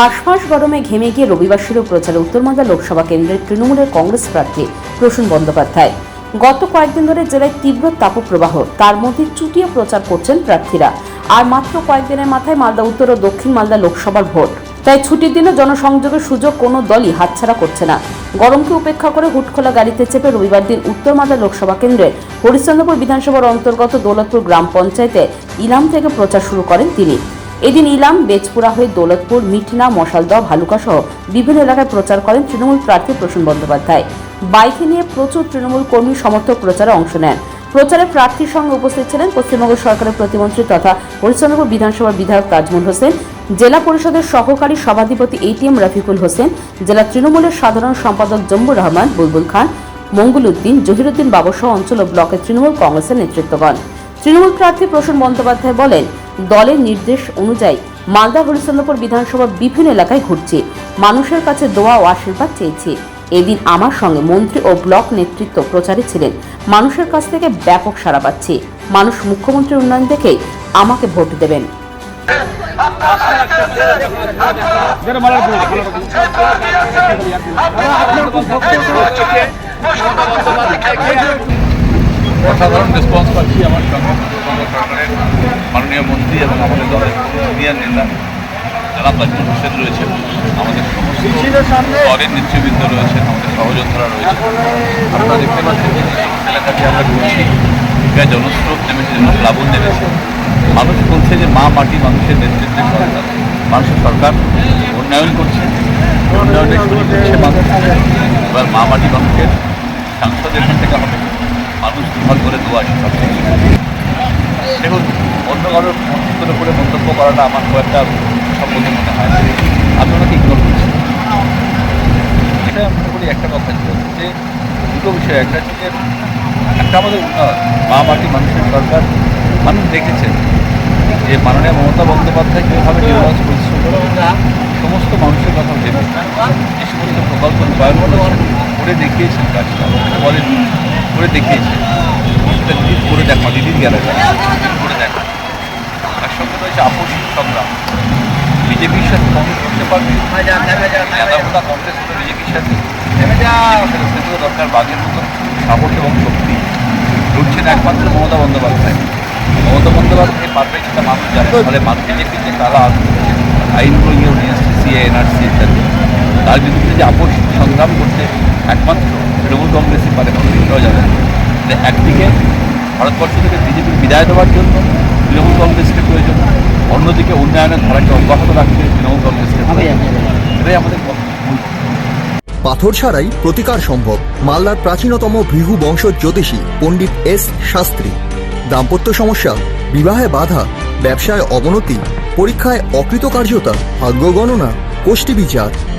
হাঁসফাঁস গরমে ঘেমে গিয়ে রবিবার শুরু প্রচারে উত্তর মালদা লোকসভা কেন্দ্রের তৃণমূলের কংগ্রেস প্রার্থী প্রসূন বন্দ্যোপাধ্যায়। গত কয়েকদিন ধরে জেলায় তীব্র তাপপ্রবাহ, তার মধ্যে চুটিয়ে প্রচার করছেন প্রার্থীরা। আর মাত্র কয়েকদিনের মাথায় মালদা উত্তর ও দক্ষিণ মালদা লোকসভার ভোট। তাই ছুটির দিনে জনসংযোগের সুযোগ কোনো দলই হাতছাড়া করছে না। গরমকে উপেক্ষা করে হুটখোলা গাড়িতে চেপে রবিবার দিন উত্তর মালদা লোকসভা কেন্দ্রে হরিশ্চন্দ্রপুর বিধানসভার অন্তর্গত দৌলতপুর গ্রাম পঞ্চায়েতে ইলাম থেকে প্রচার শুরু করেন তিনি। এদিন ইলাম, বেজপুরা হয়ে দৌলতপুর, মিঠনা, মশালদহ ভালুকা সহ বিভিন্ন এলাকায় প্রচার করেন তৃণমূল প্রার্থী প্রসূন বন্দ্যোপাধ্যায়। বাইকে নিয়ে প্রচুর তৃণমূল কর্মী সমর্থক প্রচারে অংশ নেন। প্রচারে প্রার্থীর সঙ্গে উপস্থিত ছিলেন পশ্চিমবঙ্গ সরকারের প্রতিমন্ত্রী তথা হরিশ্চন্দ্রপুর বিধানসভার বিধায়ক তাজমুল হোসেন, জেলা পরিষদের সহকারী সভাধিপতি এটিএম রফিকুল হোসেন, জেলা তৃণমূলের সাধারণ সম্পাদক জম্বুর রহমান বুলবুল খান মঙ্গল উদ্দিন জহিরুদ্দিন বাবুসহ অঞ্চল ও ব্লকের তৃণমূল কংগ্রেসের নেতৃত্বগণ। তৃণমূল প্রার্থী প্রসূন বন্দ্যোপাধ্যায় বলেন দলের নির্দেশ অনুযায়ী মালদা হরিশ্চন্দ্রপুর বিধানসভার বিভিন্ন এলাকায় ঘুরছে মানুষের কাছে দোয়া ও আশীর্বাদ চেয়েছে এদিন আমার সঙ্গে মন্ত্রী ও ব্লক নেতৃত্ব প্রচারে ছিলেন মানুষের কাছ থেকে ব্যাপক সাড়া পাচ্ছে মানুষ মুখ্যমন্ত্রীর উন্নয়ন দেখেই আমাকে ভোট দেবেন অসাধারণ রেসপন্স পাচ্ছি আমার সরকারের মাননীয় মন্ত্রী এবং আমাদের দলের সিনিয়র নেতা যারা তাজমুল হোসেন রয়েছে আমাদের দলের নেতৃবৃন্দ রয়েছেন, আমাদের সহযোদ্ধারা রয়েছে আপনারা দেখতে পাচ্ছেন যে এলাকাতে আমরা ঘুরছি। প্রায় জনস্রোত নেমেছে জনপ্লাবন নেমেছে। মানুষ বলছে যে মা মাটি মানুষের নেতৃত্বে সরকার। মানুষের সরকার উন্নয়ন করছে উন্নয়নে শুরু করছে মানুষ। এবার মা মাটি মানুষের সাংসদ এখান থেকে হবে মানুষ ঘর করে দোয়া সব দেখুন অন্য কারোর মন্তব্যের উপরে মন্তব্য করাটা আমার খুব একটা সম্মত মনে হয়। আমি ওনাকে ইগনোর করছি এটা মনে করি একটা কথা ছিল যে দুটো বিষয়, একটা হচ্ছে একটা আমাদের উন্নয়ন, মা মাটি মানুষের সরকার মানুষ দেখেছে যে মাননীয় মমতা বন্দ্যোপাধ্যায় কীভাবে নির্বাচ পরিশ্রম করে সমস্ত মানুষের কথা ভেবে যে সমস্ত প্রকল্প রূপায়ণ করে দেখিয়েছেন কাজটা। বলেন। করে দিদির করে দেখা দিদির গেলে করে দেখা। তার সঙ্গে রয়েছে আপসিক সংগ্রাম। বিজেপির সাথে কংগ্রেস করতে পারবে? কংগ্রেস হলো বিজেপির সাথে। সেগুলো দরকার বাঘের মতো সাপোর্ট এবং শক্তি। লড়ছেন একমাত্র মমতা বন্দ্যোপাধ্যায়। মমতা বন্দ্যোপাধ্যায় পারবে সেটা মানুষ জানে। ফলে মানুষ বিজেপির যে কালা আইনগুলো নিয়ে আসছে সিএ এনআরসি ইত্যাদি তার বিরুদ্ধে যে আপসিক সংগ্রাম করতে একমাত্র তৃণমূল কংগ্রেসই পারে কংগ্রেসটাও জানে যে একদিকে ভারতবর্ষ থেকে বিজেপির বিদায় দেওয়ার জন্য তৃণমূল কংগ্রেসকে প্রয়োজন অন্যদিকে উন্নয়নের ধারাকে অব্যাহত রাখতে তৃণমূল কংগ্রেসকে এটাই আমাদের পাথর ছাড়াই প্রতিকার সম্ভব মালদার প্রাচীনতম ভৃহু বংশ জ্যোতিষী পণ্ডিত এস শাস্ত্রী। দাম্পত্য সমস্যা বিবাহে বাধা ব্যবসায় অবনতি পরীক্ষায় অকৃতকার্যতা ভাগ্য গণনা গোষ্ঠী বিচার